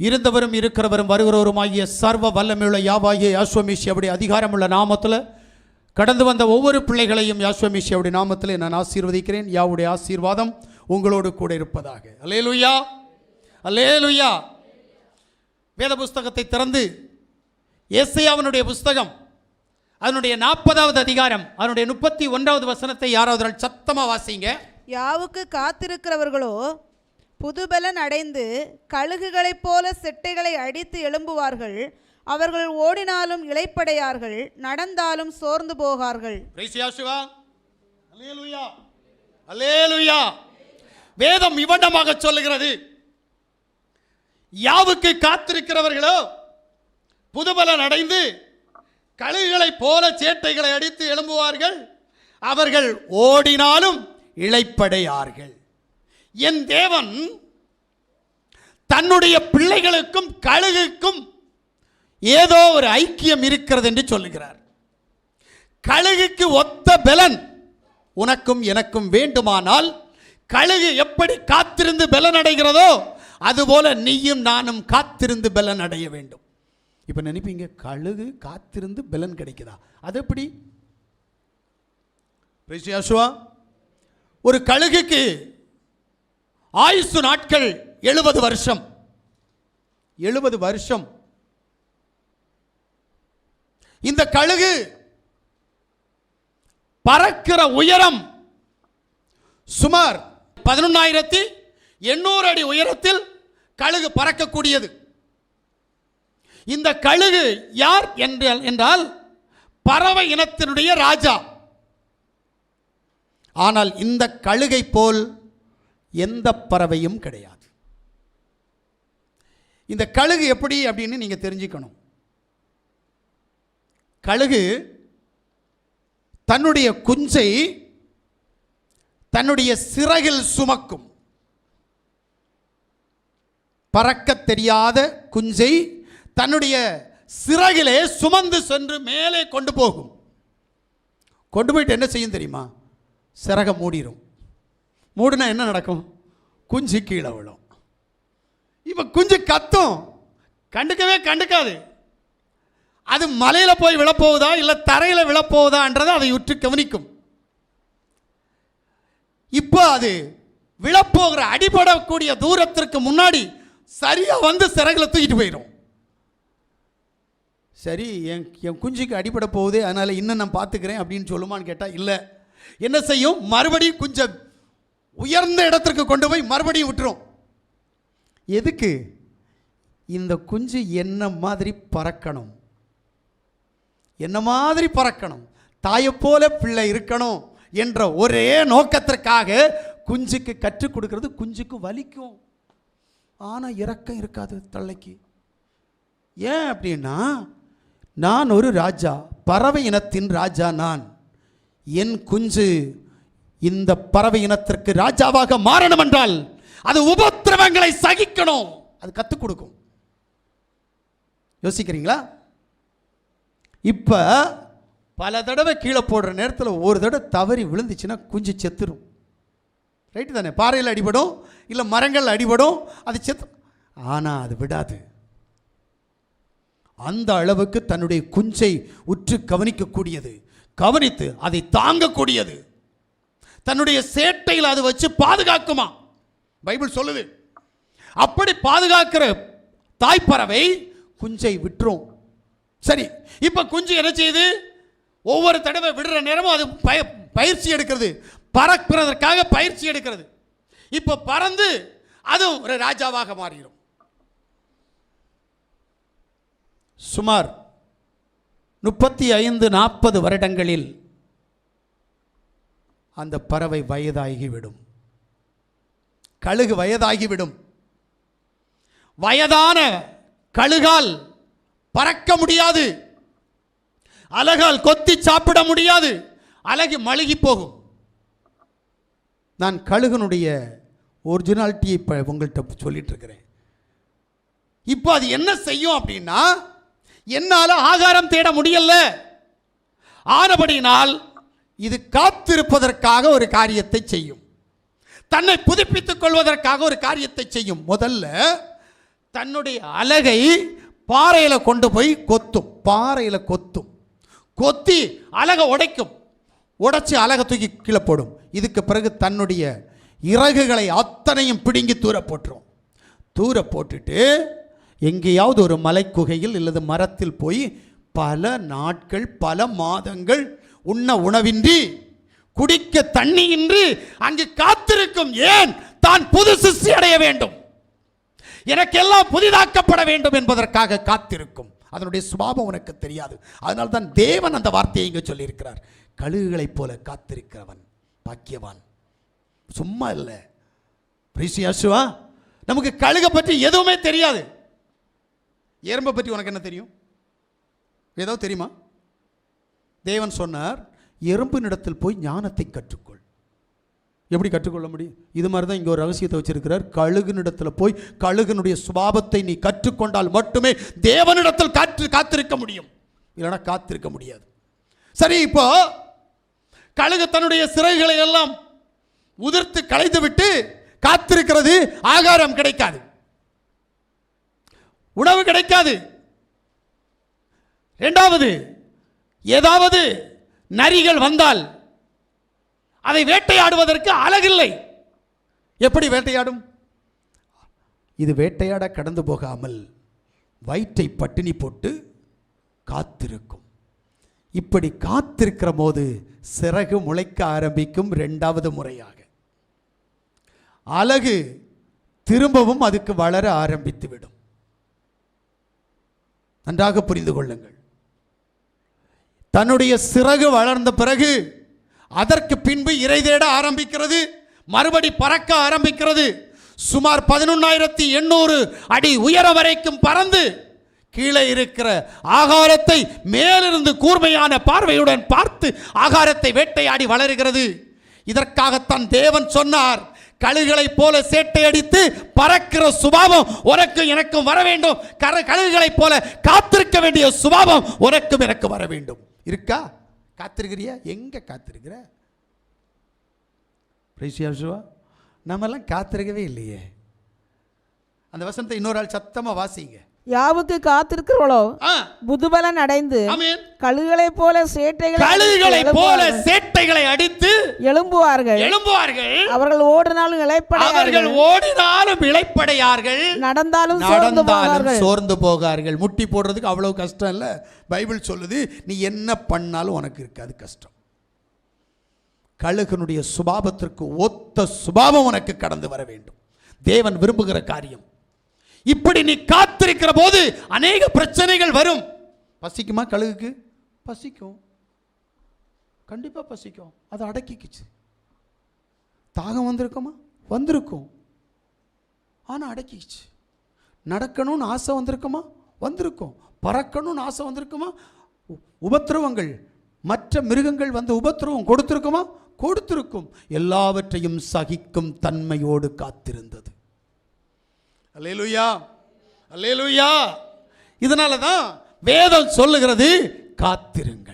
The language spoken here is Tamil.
இருந்தவரும் இருக்கிறவரும் வருகிறவருமாகிய சர்வ வல்லமையுள்ள யாவாகிய யாஸ்வமிஷி அப்படி அதிகாரமுள்ள நாமத்தில் கடந்து வந்த ஒவ்வொரு பிள்ளைகளையும் யாஸ்வமிஷி அப்படி நாமத்தில் நான் ஆசீர்வதிக்கிறேன். யாவுடைய ஆசீர்வாதம் உங்களோடு கூட இருப்பதாக. அல்லேலுயா! அல்லேலுயா! வேத புஸ்தகத்தை திறந்து ஏசையாவனுடைய புஸ்தகம் அதனுடைய நாற்பதாவது அதிகாரம் அதனுடைய முப்பத்தி ஒன்றாவது வசனத்தை யாராவது சத்தமாக வாசிங்க. யாவுக்கு காத்திருக்கிறவர்களோ புதுபலன் அடைந்து கழுகுகளைப் போல செட்டைகளை அடித்து எழும்புவார்கள். அவர்கள் ஓடினாலும் இளைப்படையார்கள் நடந்தாலும் சோர்ந்து போகார்கள். வேதம் இவண்டமாக சொல்லுகிறது. யாவுக்கு காத்திருக்கிறவர்களோ புதுபலன் அடைந்து கழுகுகளைப் போல சேட்டைகளை அடித்து எழும்புவார்கள். அவர்கள் ஓடினாலும் இழைப்படையார்கள் என் தேவன் தன்னுடைய பிள்ளைகளுக்கும் கழுகுக்கும் ஏதோ ஒரு ஐக்கியம் இருக்கிறது என்று சொல்லுகிறார். கழுகுக்கு ஒத்த பலன் உனக்கும் எனக்கும் வேண்டுமானால் கழுகு எப்படி காத்திருந்து பலன் அடைகிறதோ அதுபோல நீயும் நானும் காத்திருந்து பலன் அடைய வேண்டும். இப்போ நினைப்பீங்க கழுகு காத்திருந்து பலன் கிடைக்குதா? அது எப்படி? ஒரு கழுகுக்கு ஆயுசு நாட்கள் எழுபது வருஷம். எழுபது வருஷம். இந்த கழுகு பறக்கிற உயரம் சுமார் பதினொன்னாயிரத்தி எண்ணூறு அடி உயரத்தில் கழுகு பறக்கக்கூடியது. இந்த கழுகு யார் என்றால் என்றால் பறவை இனத்தினுடைய ராஜா. ஆனால் இந்த கழுகை போல் எந்த பறவையும் கிடையாது. இந்த கழுகு எப்படி அப்படின்னு நீங்க தெரிஞ்சுக்கணும். கழுகு தன்னுடைய குஞ்சை தன்னுடைய சிறகில் சுமக்கும். பறக்கத் தெரியாத குஞ்சை தன்னுடைய சிறகிலே சுமந்து சென்று மேலே கொண்டு போகும். கொண்டு போயிட்டு என்ன செய்யும் தெரியுமா? சிறக மூடிடும் மூடினா என்ன நடக்கும்? குஞ்சு கீழே விழும். இப்போ குஞ்சு கத்தும். கண்டுக்கவே கண்டுக்காது. அது மலையில் போய் விழப்போகுதா இல்லை தரையில் விழப்போகுதான்றதை அதை உற்று கவனிக்கும். இப்போ அது விழப்போகிற அடிபடக்கூடிய தூரத்திற்கு முன்னாடி சரியாக வந்து சிறகுல தூக்கிட்டு போயிடும். சரி என் என் குஞ்சுக்கு அடிபட போகுது அதனால் இன்னும் நான் பார்த்துக்கிறேன் அப்படின்னு சொல்லுமான்னு கேட்டால் இல்லை. என்ன செய்யும்? மறுபடியும் குஞ்சை உயர்ந்த இடத்திற்கு கொண்டு போய் மறுபடியும் விட்டுரும். எதுக்கு? இந்த குஞ்சு என்ன மாதிரி பறக்கணும்? என்ன மாதிரி பறக்கணும்? தாயைப் போல பிள்ளை இருக்கணும் என்ற ஒரே நோக்கத்திற்காக குஞ்சுக்கு கற்றுக் கொடுக்கிறது குஞ்சுக்கு வலிக்கும். ஆனால் இறக்கம் இருக்காது தள்ளைக்கு. ஏன் அப்படின்னா நான் ஒரு ராஜா பறவை இனத்தின் ராஜா நான். என் குஞ்சு இந்த பறவை இனத்திற்கு ராஜாவாக மாறணும் என்றால் அது உபத்திரவங்களை சகிக்கணும். அது கற்றுக் கொடுக்கும். யோசிக்கிறீங்களா? இப்போ பல தடவை கீழே போடுற நேரத்தில் ஒரு தடவை தவறி விழுந்துச்சுன்னா குஞ்சு செத்துரும். ரைட்டு தானே? பாறையில் அடிபடும் இல்லை மரங்கள் அடிபடும் அது செத்து ஆனால் அது விடாது. அந்த அளவுக்கு தன்னுடைய குஞ்சை உற்று கவனிக்கக்கூடியது. கவனித்து அதை தாங்கக்கூடியது. தன்னுடைய சேட்டையில் அது வச்சு பாதுகாக்குமா? பைபிள் சொல்லுது. அப்படி பாதுகாக்கிற தாய்ப்பறவை குஞ்சை விட்டுரும். சரி இப்போ குஞ்சு என்ன செய்யுது? ஒவ்வொரு தடவை விடுற நேரமும் அது பய பயிற்சி எடுக்கிறது. பறக்கிறதற்காக பயிற்சி எடுக்கிறது. இப்போ பறந்து அதுவும் ஒரு ராஜாவாக மாறிடும். சுமார் முப்பத்தி ஐந்து நாற்பது வருடங்களில் அந்த பறவை வயதாகிவிடும். கழுகு வயதாகிவிடும். வயதான கழுகால் பறக்க முடியாது. அலகால் கொத்தி சாப்பிட முடியாது. அழகு மழுகி போகும். நான் கழுகனுடைய ஒரிஜினாலிட்டியை இப்போ உங்கள்கிட்ட சொல்லிட்டு இருக்கிறேன் இப்போ அது என்ன செய்யும் அப்படின்னா என்னால் ஆகாரம் தேட முடியல. ஆனபடினால் இது காத்திருப்பதற்காக ஒரு காரியத்தை செய்யும். தன்னை புதுப்பித்துக் கொள்வதற்காக ஒரு காரியத்தை செய்யும். முதல்ல தன்னுடைய அலகை பாறையில் கொண்டு போய் கொத்தும். பாறையில் கொத்தும். கொத்தி அலகை உடைக்கும். உடைச்சி அலகை தூக்கி கீழே போடும். இதுக்கு பிறகு தன்னுடைய இறகுகளை அத்தனையும் பிடுங்கி தூர போட்டுரும். தூர போட்டுட்டு எங்கேயாவது ஒரு மலைக்குகையில் அல்லது மரத்தில் போய் பல நாட்கள் பல மாதங்கள் உண்ண உணவின்றி குடிக்க தண்ணியின்றி அங்கு காத்திருக்கும் ஏன் தான் புது சிருஷ்டி அடைய வேண்டும்? எனக்கெல்லாம் புதிதாக்கப்பட வேண்டும் என்பதற்காக காத்திருக்கும். அதனுடைய சுபாவம் உனக்கு தெரியாது. அதனால தான் தேவன் அந்த வார்த்தையை இங்கே சொல்லியிருக்கிறார். கழுகுகளைப் போல காத்திருக்கிறவன் பாக்கியவான். சும்மா இல்லை. பிரிசியாசுவா நமக்கு கழுகை பற்றி எதுவுமே தெரியாது. எறும்பை பற்றி உனக்கு என்ன தெரியும்? ஏதோ தெரியுமா? தேவன் சொன்னார் எறும்பினிடத்தில் போய் ஞானத்தை கற்றுக்கொள். எப்படி கற்றுக்கொள்ள முடியும்? இது மாதிரி தான் இங்கே ஒரு ரகசியத்தை வச்சிருக்கிறார். கழுகுனிடத்தில் போய் கழுகுனுடைய சுபாவத்தை நீ கற்றுக்கொண்டால் மட்டுமே தேவனிடத்தில் காற்று காத்திருக்க முடியும். இல்லைன்னா காத்திருக்க முடியாது. சரி இப்போ கழுகு தன்னுடைய சிறைகளை எல்லாம் உதிர்த்து களைத்து விட்டு காத்திருக்கிறது ஆகாரம் கிடைக்காது. உணவு கிடைக்காது. இரண்டாவது ஏதாவது நரிகள் வந்தால் அதை வேட்டையாடுவதற்கு அழகில்லை. எப்படி வேட்டையாடும்? இது வேட்டையாட கடந்து போகாமல் வயிற்றை பட்டினி போட்டு காத்திருக்கும். இப்படி காத்திருக்கிற போது சிறகு முளைக்க ஆரம்பிக்கும் ரெண்டாவது முறையாக. அழகு திரும்பவும் அதுக்கு வளர ஆரம்பித்து விடும் நன்றாக புரிந்து கொள்ளுங்கள். தன்னுடைய சிறகு வளர்ந்த பிறகு அதற்கு பின்பு இறை தேட ஆரம்பிக்கிறது மறுபடி பறக்க ஆரம்பிக்கிறது. சுமார் பதினொன்னாயிரத்தி எண்ணூறு அடி உயரம் வரைக்கும் பறந்து கீழே இருக்கிற ஆகாரத்தை மேலிருந்து கூர்மையான பார்வையுடன் பார்த்து ஆகாரத்தை வேட்டையாடி வளருகிறது. இதற்காகத்தான் தேவன் சொன்னார் கழுகுகளைப் போல சேட்டை அடித்து பறக்கிற சுபாவம் உனக்கு எனக்கும் வர வேண்டும். கர கழுகுகளைப் போல காத்திருக்க வேண்டிய சுபாவம் உனக்கும் எனக்கு வர வேண்டும். இருக்கா? காத்திருக்கிறியா? எங்க காத்திருக்கிற? பிரைசியா சிவா நம்மெல்லாம் காத்திருக்கவே இல்லையே. அந்த வசனத்தை இன்னொரு ஆள் சத்தமாக வாசிங்க. யாவுக்கு காத்திருக்கிறவளோ புதுபலன் அடைந்து ஆமென். கழுகுகளைப் போல சேட்டைகளை கழுகுகளை போல. சேட்டைகளை அடித்து எழும்புவார்கள். எழும்புவார்கள். அவர்கள் ஓடினாலும் அவர்கள் இழைப்படையார்கள் ஓடினாலும் இளைப்படையார்கள். நடந்தாலும் சோர்ந்து நடந்தாலும் சோர்ந்து போகார்கள். முட்டி போடுறதுக்கு அவ்வளவு கஷ்டம் இல்லை. பைபிள் சொல்லுது நீ என்ன பண்ணாலும் உனக்கு இருக்காது கஷ்டம். கழுகனுடைய சுபாவத்திற்கு ஒத்த சுபாவம் உனக்கு கடந்து வர வேண்டும். தேவன் விரும்புகிற காரியம் இப்படி நீ காத்திருக்கிற போது அநேக பிரச்சனைகள் வரும். பசிக்குமா கழுகுக்கு? பசிக்கும். கண்டிப்பாக பசிக்கும். அது அடக்கிக்குச்சு. தாகம் வந்திருக்குமா? வந்திருக்கும். ஆனால் அடக்கிக்குச்சு. நடக்கணும்னு ஆசை வந்திருக்குமா? வந்திருக்கும். பறக்கணும்னு ஆசை வந்திருக்குமா? உ- உபத்திரவங்கள். மற்ற மிருகங்கள் வந்து உபத்திரவம் கொடுத்திருக்குமா? கொடுத்திருக்கும். எல்லாவற்றையும் சகிக்கும் தன்மையோடு காத்திருந்தது. அல்லேலுயா. அல்லேலுயா. இதனால தான் வேதம் சொல்லுகிறது காத்திருங்க